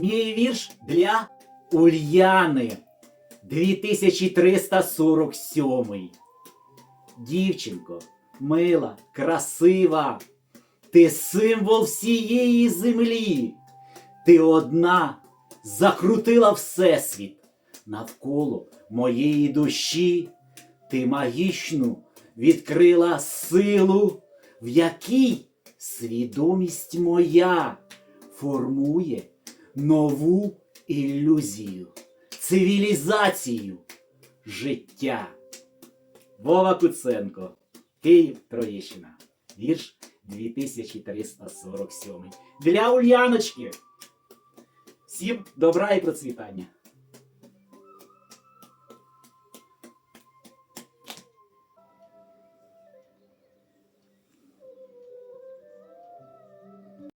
Мій вірш для Ульяни 2347. Дівчинко, мила, красива, ти символ всієї землі. Ти одна закрутила всесвіт навколо моєї душі. Ти магічну відкрила силу, в якій свідомість моя формує нову ілюзію, цивілізацію життя. Вова Куценко, Київ Троєщина. Вірш 2347. Для Ульяночки. Всім добра і процвітання.